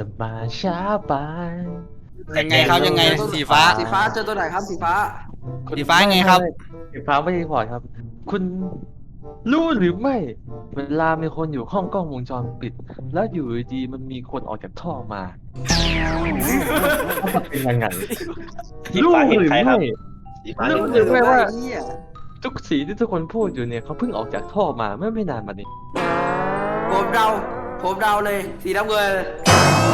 จะมาช้าไปยังไงครับยังไงสีฟ้า สีฟ้าเจอตัวไหนครับสีฟ้าคุณสีฟ้าไงครับ สีฟ้าไม่รีพอร์ตครับ คุณรู้หรือไม่ เวลามีคนอยู่ห้องกล้องวงจรปิด แล้วอยู่ดีๆมันมีคนออกจากท่อมามันเป็นยังไงสีฟ้าเห็นใครครับไม่สีฟ้ารู้เห็นหรือไม่ว่าเหี้ยทุกสีที่ทุกคนพูดอยู่เนี่ยเขาเพิ่งออกจากท่อมาเมื่อไม่นานมานี้ผมเดาผมเดาเลย สีน้ำเงิน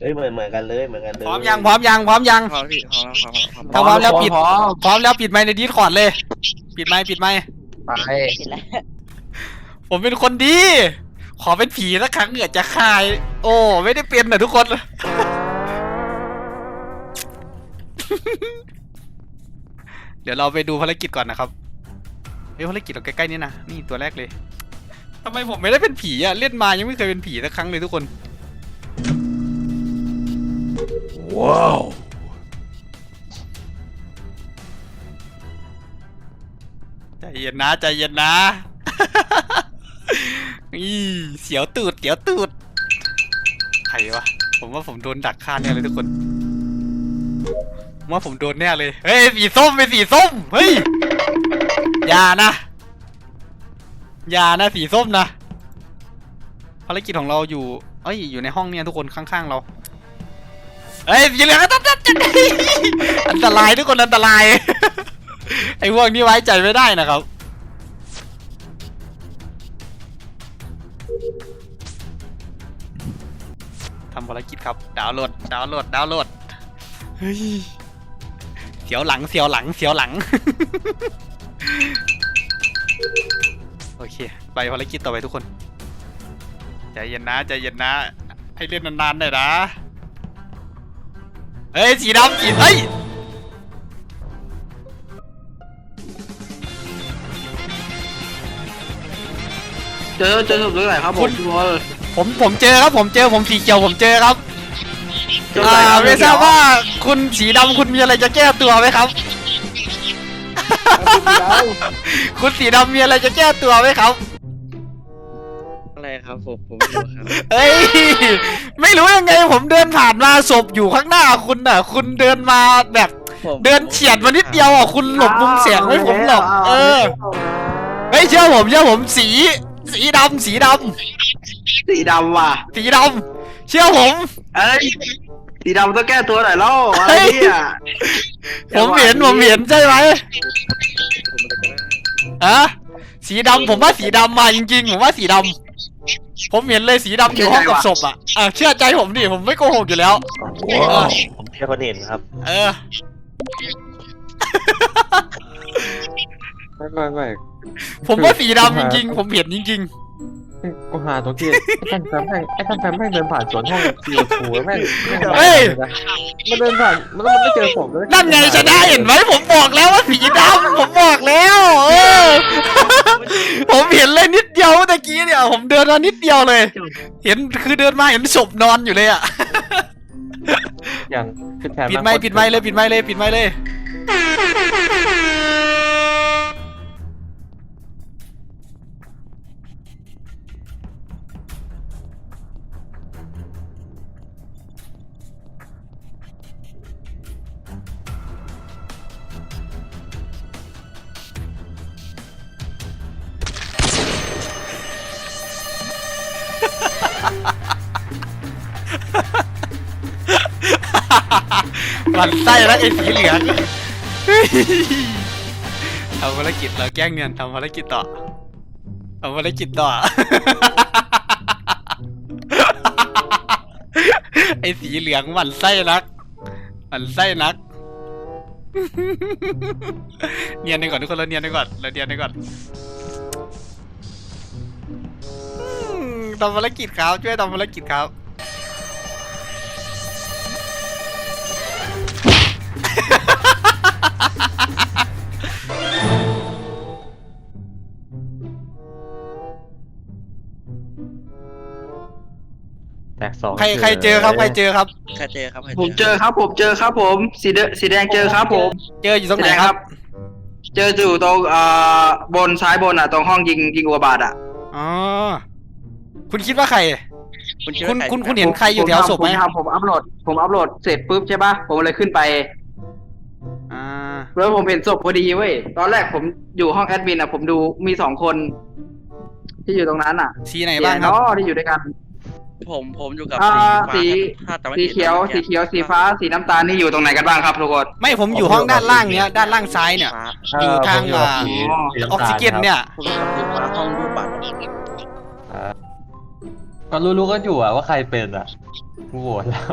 เฮ้ยเหมือนเหมือนกันเลยเหมือนกันเลยพร้อมยังพร้อมยังพร้อมยังพร้อมพี่พร้อมพร้อมพร้อมถ้าพร้อมแล้วปิดพร้อมพร้อมแล้วปิดไมค์ในดีสคอร์ดเลย ปิดไมค์ปิดไมค์ไปผมเป็นคนดี ขอเป็นผีสักครั้งเกิดจะคาย โอ้ไม่ได้เป็นนะทุกคนเดี๋ยวเราไปดูภารกิจก่อนนะครับเฮ้ยภารกิจเราใกล้ๆนี่นะนี่ตัวแรกเลยทำไมผมไม่ได้เป็นผีอะเล่นมายังไม่เคยเป็นผีสักครั้งเลยทุกคน ว้าวใจเย็นนะใจเย็นนะอีเสียวตูดเสียวตูดใครวะผมว่าผมโดนดักฆ่าแน่เลยทุกคนผมว่าผมโดนแน่เลยเฮ้ยสีส้มเป็นสีส้มเฮ้ยอย่านะอย่านะสีส้มนะภารกิจของเราอยู่เอ้ยอยู่ในห้องเนี่ยทุกคนข้างๆเรา เฮ้ยสีเหลืองอันตรายอันตรายทุกคนอันตราย ไอ้พวกนี้ไว้ใจไม่ได้นะครับ ทำภารกิจครับ ดาวน์โหลด ดาวน์โหลด ดาวน์โหลด เฮ้ย เสียวหลัง เสียวหลัง เสียวหลัง โอเค ไปภารกิจต่อไปทุกคน ใจเย็นนะ ใจเย็นนะ ให้เล่นนานๆหน่อยนะ เฮ้ยสีดำสีเฮ้ยเจอเจอตัวไหนครับผคุมณพี่บอลผมผมเจอครับผมเจอผมสีเขียวผมเจอครับเจอไหนอ่าครับไม่ทราบว่าคุณสีดำคุณมีอะไรจะแก้ตัวไหมครับ คุณสีดำมีอะไรจะแก้ตัวไหมครับอะไร ครับผมผมไม่รู้ครับเอ้ย ไม่รู้ยังไงผมเดินผ่านมาศพอยู่ข้างหน้าคุณน่ะ คุณเดินมาแบบ ผมเดินเฉียดมานิดเดียวอะคุณหลบมุมแสงไม่ผมหรอก เออเฮ้ยเชื่อผมเชื่อผมสี สีดำสีดำสีดำว่ะสีดำเชื่อผม เอ้ย สีดำต้องแก้ตัวหน่อยเล่าอะไรเนี่ยผมเห็นผมเห็นใช่ไหมอะสีดำผมว่าสีดำมาจริงๆผมว่าสีดำ ผมเห็นเลยสีดำอยู่ห้องกับศพอะอะเชื่อใจผมดิผมไม่โกหกอยู่แล้วว้าวผมเชื่อคนเห็นครับ เออ ไม่ไม่ไม่ผมว่าสีดำจริงๆ ผมเห็นจริงกูหาตรงที่ไอ้ท่านแฟมแม่งไอ้ท่านแฟมแม่งเดินผ่านสวนห้องซีโอทูแม่งแม่งๆเฮ้ย มันเดินผ่านมันแล้วมันไม่เจอผมเลย นั่นไงชนะเห็นไหมผมบอกแล้วว่าสีดำผมบอกแล้ว เออ ผมเห็นเลยนิดเดียวเมื่อกี้เนี่ย ผมเดินมานิดเดียวเลย เห็นคือเดินมาเห็นศพนอนอยู่เลยอะ อย่างคือแทนปิดไม้ปิดไม้เลยปิดไม้เลยปิดไม้เลย หลันไส้แล้วไอ้สีเหลืองทำภารกิจเราแกล้งเงินทำภารกิจต่อทำภารกิจต่อ ไอ้สีเหลืองหมันไส้นักหมันไส้นัก เนียนไปก่อนทุกคนเราเนียนไปก่อนเราเนียนไปก่อนทำภารกิจครับช่วยทำภารกิจครับ แตกสองใครใครเจอครับใครเจอครับ ใครเจอครับใครผมเจอครับ ผมเจอครับผม สีเดสีแดงเจอครับผมเจออยู่ตรงไหนครับ เจออยู่ตรงอ่าบนซ้ายบนอะ ตรงห้องยิงยิงอุกกาบาตอะอ๋อคุณคิดว่าใคร คุณคิดคุว่าณใรคุณคุณเห็นใครอยู่แถวศพไหมผมทำผมอัพโหลด ผมอัพโหลดเสร็จปุ๊บใช่ปะผมเลยขึ้นไป อ่าแล้วผมเห็นศพพอดีเว้ยตอนแรกผมอยู่ห้องแอดมินอะ ผมดูมีสองคน ที่อยู่ตรงนั้นอะ สีไหนบ้างครับเนาะที่อยู่ด้วยกัน ผมผมอยู่กับอ่าสีสีฟ้าถ้าจำไม่สีผิดเขียวนะสีเขียว สีฟ้า สีน้ำตาลนี่อยู่ตรงไหนกันบ้างครับทุกคน ไม่ผมอยู่ห้องด้านล่างเนี้ยด้านล่างซ้ายเนี่ย ฟ้าอยู่ทางผมกับอ่าสีสีอน้ำอกตาลซิเจนเนี่ย ผมอยู่กับสีฟ้าห้องรูดบัตรก็รู้ๆก็อยู่อะว่าใครเป็นอะกูโหวตแล้ว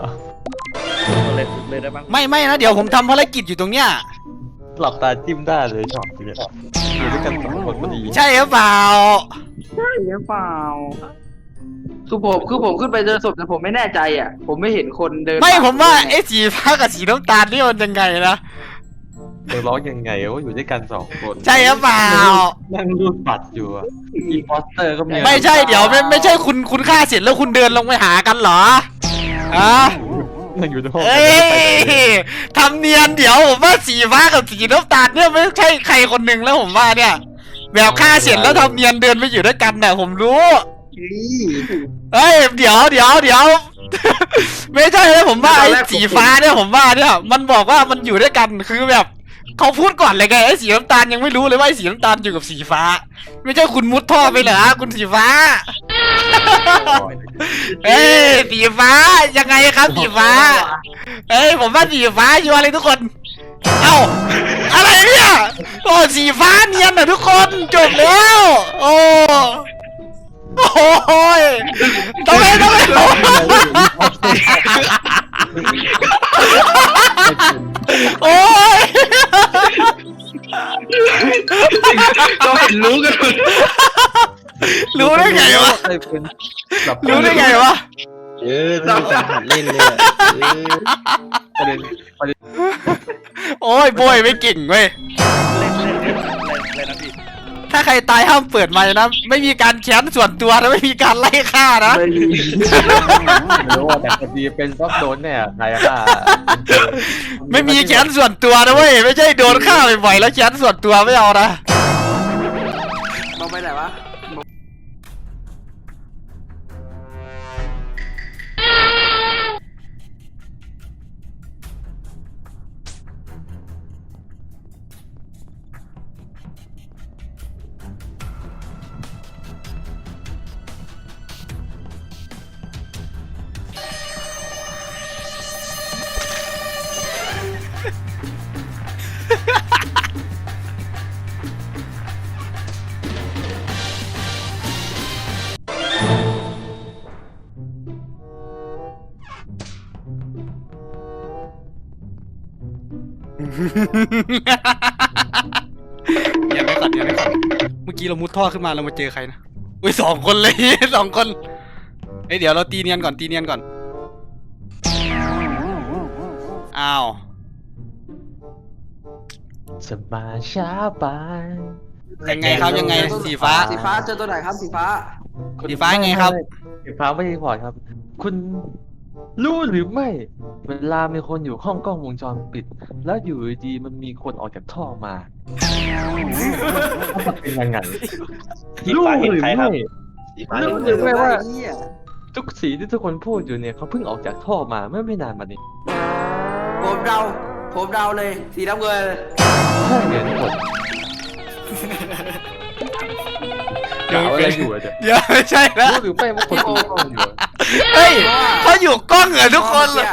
เลยเลยได้บ้างไม่ไม่นะเดี๋ยวผมทำภารกิจอยู่ตรงเนี้ย หลับตาจิ้มได้เลยช็อตเนี่ยอยู่ด้วยกันสองคนพอดีใช่หรือเปล่า ใช่หรือเปล่า คือผมคือผมขึ้นไปเจอศพแต่ผมไม่แน่ใจอะ ผมไม่เห็นคนเดินไม่ผมว่าไอ้สีฟ้ากับสีน้ำตาลนี่มันยังไงนะเดี๋ยวร้องยังไงว่าอยู่ด้วยกันสองคนใช่หรือเปล่านั่งรูดบัตรอยู่อะอีพอสเตอร์ก็มีไม่ใช่เดี๋ยวไม่ไม่ใช่คุณคุณฆ่าเสร็จแล้วคุณเดินลงไปหากันเหรออะนั่งอยู่ในห้องเอ้ยทำเนียนเดี๋ยวผมว่าสีฟ้ากับสีน้ำตาลเนี่ยไม่ใช่ใครคนหนึ่งแล้วผมว่าเนี่ยแบบฆ่าเสร็จแล้วทำเนียนเดินไปอยู่ด้วยกันเนี่ยผมรู้ เฮ้ยเดี๋ยวเดี๋ยวเดี๋ยว ไม่ใช่เลยผมว่าไอ้สีฟ้าเนี่ยผมว่าเนี่ยมันบอกว่ามันอยู่ด้วยกันคือแบบเขาพูดก่อนเลยไงไอ้สีน้ำตาลยังไม่รู้เลยว่าไอ้สีน้ำตาลอยู่กับสีฟ้า ไม่ใช่คุณมุดท่อไปเหรอคุณสีฟ้า เอ้ยสีฟ้ายังไงครับสีฟ้า เอ้ยผมว่าสีฟ้าชัวร์เลยทุกคน เอ้าอะไรเนี่ยโอ้สีฟ้าเนียนนะทุกคนจบแล้ว โอ้ โอ้ยต้องไปต้องไปโอ้ยก็เห็นรู้กันหมดรู้ได้ไงวะใครเป็นแบบรู้ได้ไงวะ เออเราหัดเล่นเลยอะเออประเด็นประเด็น โอ้ยโบยไม่เก่งเว้ย ถ้าใครตายห้ามเปิดไมค์นะ ไม่มีการแค้นส่วนตัวนะไม่มีการไล่ฆ่านะ ไม่มีไม่รู้ว่าแต่คดีเป็นก็โดนเนี่ยใครฆ่าไม่มีแค้นส่วนตัวนะเว้ยไม่ใช่โดนฆ่าบ่อยๆแล้วแค้นส่วนตัวไม่เอานะ ย่าไม่ขัดอย่าไม่ขัดเมื่อกี้เรามุดท่อขึ้นมาเรามาเจอใครนะอุ้ยสองคนเลย สองคนเฮ้ยเดี๋ยวเราตีเนียนก่อนตีเนียนก่อน อ้าวจะมาช้าไปยังไงครับยังไง สีฟ้า สีฟ้าเจอตัวไหนครับสีฟ้า สีฟ้าไงครับสีฟ้าไม่รีพอร์ตครับ คุณ รู้หรือไม่ เวลามีคนอยู่ห้องกล้องวงจรปิด แล้วอยู่ดีๆมันมีคนออกจากท่อมามันเป็นยังไงสีฟ้าเห็นใครครับไม่สีฟ้ารู้เห็นหรือไม่ว่าไอ้เหี้ยทุกสีที่ทุกคนพูดอยู่เนี่ยเขาเพิ่งออกจากท่อมาเมื่อไม่นานมานี้ผมเดาผมเดาเลย สีน้ำเงินใช่เนี่ยทุกคนเดี๋ยวเอาอะไรอยู่อะเดี๋ยวเดี๋ยวไม่ใช่แล้วรู้หรือไม่ว่าคนดูกล้องอยู่อะ เฮ้ยเขาอยู่กล้องเหรอทุกคนเลย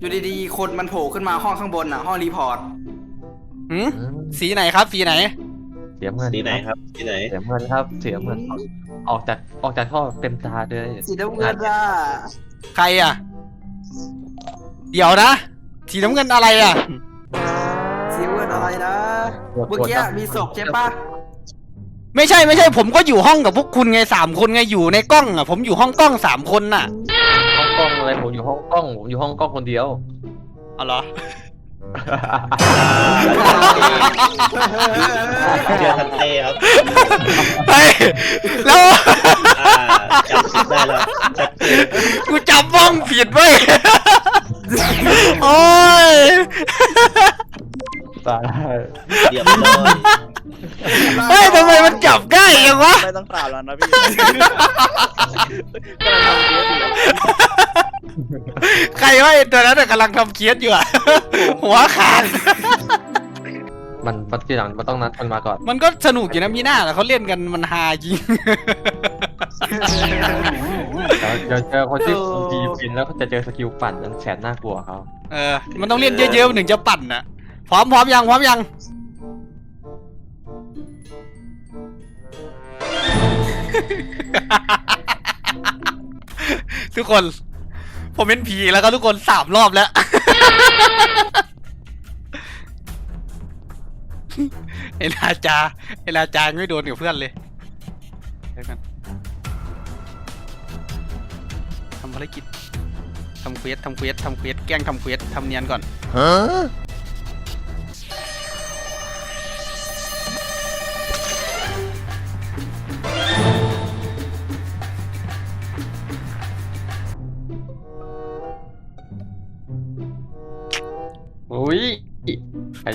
อยู่ดีๆ คนมันโผล่ขึ้นมาห้องข้างบนอะ ห้องรีพอร์ต หืมสีไหนครับ สีไหน เสียเงินสีไหนครับสีไหน เสียเงินครับ เสียเงินออกจากออกจากท่อเต็มตาเลยสีน้ำเงินอะใครอะ เดี๋ยวนะ สีน้ำเงินอะไรอะ สีน้ำเงินอะไรนะ เมื่อกี้มีศพใช่ปะ ไม่ใช่ไม่ใช่ผมก็อยู่ห้องกับพวกคุณไงสามคนไงอยู่ในกล้องอะ ผมอยู่ห้องกล้องสามคนน่ะห้องกล้องอะไรผมอยู่ห้องกล้อง ผมอยู่ห้องกล้องคนเดียว เอาเหรอเจอทันเต้ครับเฮ้ยแล้วอ่าจำสิบได้แล้วชัดเจนกูจจับบ้องผิดเว้ยโอ้ย ตายเรียบร้อยเฮ้ยทำไมมันจับง่ายยังวะไม่ต้องกล่าวแล้วนะพี่กำลังทำเยอะอยู่ใครว่าไอ้ตัวนั้นน่ะกำลังทำเคียสอยู่อะหัวขาดมันมันทีหลังมันต้องนัดกันมาก่อน มันก็สนุกอยู่นะมีหน้าแต่เขาเล่นกันมันฮาจริงเดี๋ยวเจอคนที่ดีฟินแล้วก็จะเจอสกิลปั่นนั้นแสนน่ากลัวเขาเออ มันต้องเล่นเยอะๆมันถึงจะปั่นน่ะ พร้อมพร้อมยังพร้อมยังทุกคน ผมเป็นผีแล้วก็ทุกคนสามรอบแล้วไอ้ราจาไอ้ราจายังไม่โดนกับเพื่อนเลยเดี๋ยวกันทำภารกิจทำเควสทำเควสทำเควสแกล้งทำเควสทำเนียนก่อนอุ้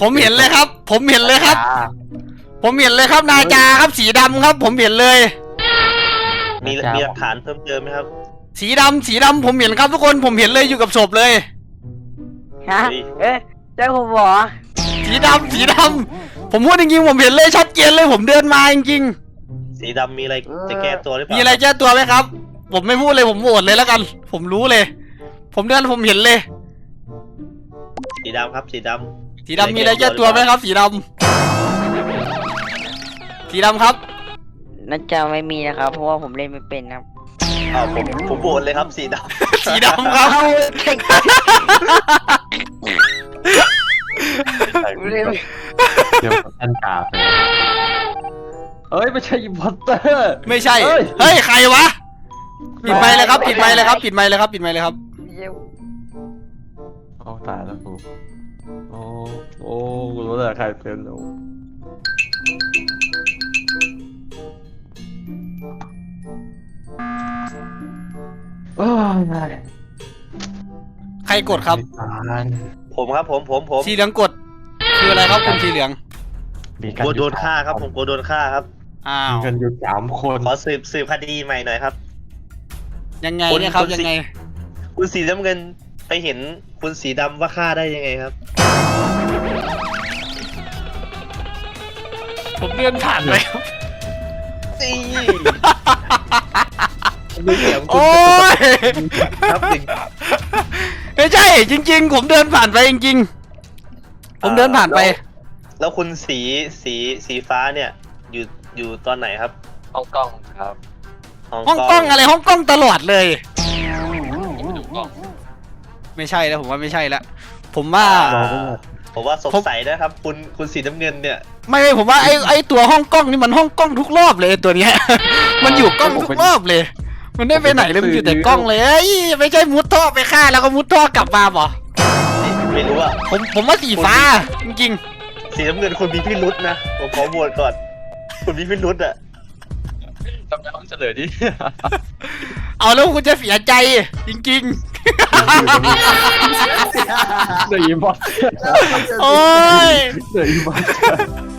ผมเห็นเลยครับ ผมเห็นเลยครับ ผมเห็นเลยครับนาจาครับ สีดำครับ ผมเห็นเลย มีมีหลักฐานเพิ่มเติมไหมครับสีดำสีดำผมเห็นครับทุกคนผมเห็นเลยอยู่กับศพเลย ฮะดีเอ๊ะเจ้าผมบอกสีดำสีดำผมพูดจริงๆผมเห็นเลยชัดเจนเลยผมเดินมาจริงสีดำมีอะไรจะแก้ตัวหรือเปๆล่ามีอะไรแก้ตัวไหมครับ ผมไม่พูดเลยผมโหวตเลยแล้วกัน ผมรู้เลย ผมเดินผมเห็นเลย สีดำครับสีด สีดำมีอะไรแก้ตัวไหมครับ สีดำสีดำครับน่าจะไม่มีนะครับ เพราะว่าผมเล่นไม่เป็นครับำอ้าวผมผมโหวตเลยครับสีดสีดำครับเล่นไม่เดี๋ยวท่านกาไปเอ้ยไม่ใช่อิมพอร์เตอร์ไม่ใช่เฮ้ยเฮ้ยใครวะปิดไมค์เลยครับปิดไมค์เลยครับปิดไมค์เลยครับปิดไมค์เลยครับโอ้ตายแล้วกู โอ้โอ้กูรู้เลยใครเป็นแล้วโอ้ยใครกดครับ ตายำผมครับผมผมผมสีเหลืองกด คืออะไรครับคุณสีเหลือง มีกลัวโดนฆ่าครับผมกลัวโดนฆ่าครับ อ้าวมีกันอยู่สามคนขอสืบสืบคดีใหม่หน่อยครับ ยังไงเนี่ยครับคน ยังไง คุณสีน้ำเงิน ไปเห็นคุณสีดำว่าฆ่าได้ยังไงครับ ผมเดินผ่านไปครับ นี่ดูเสียงคุณโอ้ยครับหนึ่งไม่ใช่ จริง ๆ ผมเดินผ่านไปจริงๆ ผมเดินผ่านไป แล้วคุณสีสีสีฟ้าเนี่ย อยู่อยู่ตอนไหนครับห้องกล้องครับห้องกล้องอะไรห้องกล้องตลอดเลย ไม่ใช่แล้วผมว่าไม่ใช่แล้วผมว่าอ่า ผมว่าสงสัยนะครับ คุณคุณสีน้ำเงินเนี่ย ไม่ไม่ผมว่าไอ้ไอ้ตัวห้องกล้องนี่มันห้องกล้องทุกรอบเลยไอ้ตัวเนี้ย มันอยู่กล้องทุกรอบเลย มันได้ไปไหนเลยมันอยู่แต่กล้องเลยเอ้ยไม่ใช่มุดท่อไปฆ่าแล้วก็มุดท่อกลับมาบ่ไม่รู้อะผมผมว่าสีฟ้าจริงสีน้ำเงินคุณมีพิรุษนะผมขอโหวตก่อน คุณมีพิรุษอะ จำได้ต้องเฉลยดิๆเอาแล้วคุณจะเสียใจ จริงเดอะอิมพอร์เตอร์ๆโอ้ยเดอะอิมพอร์เตอร์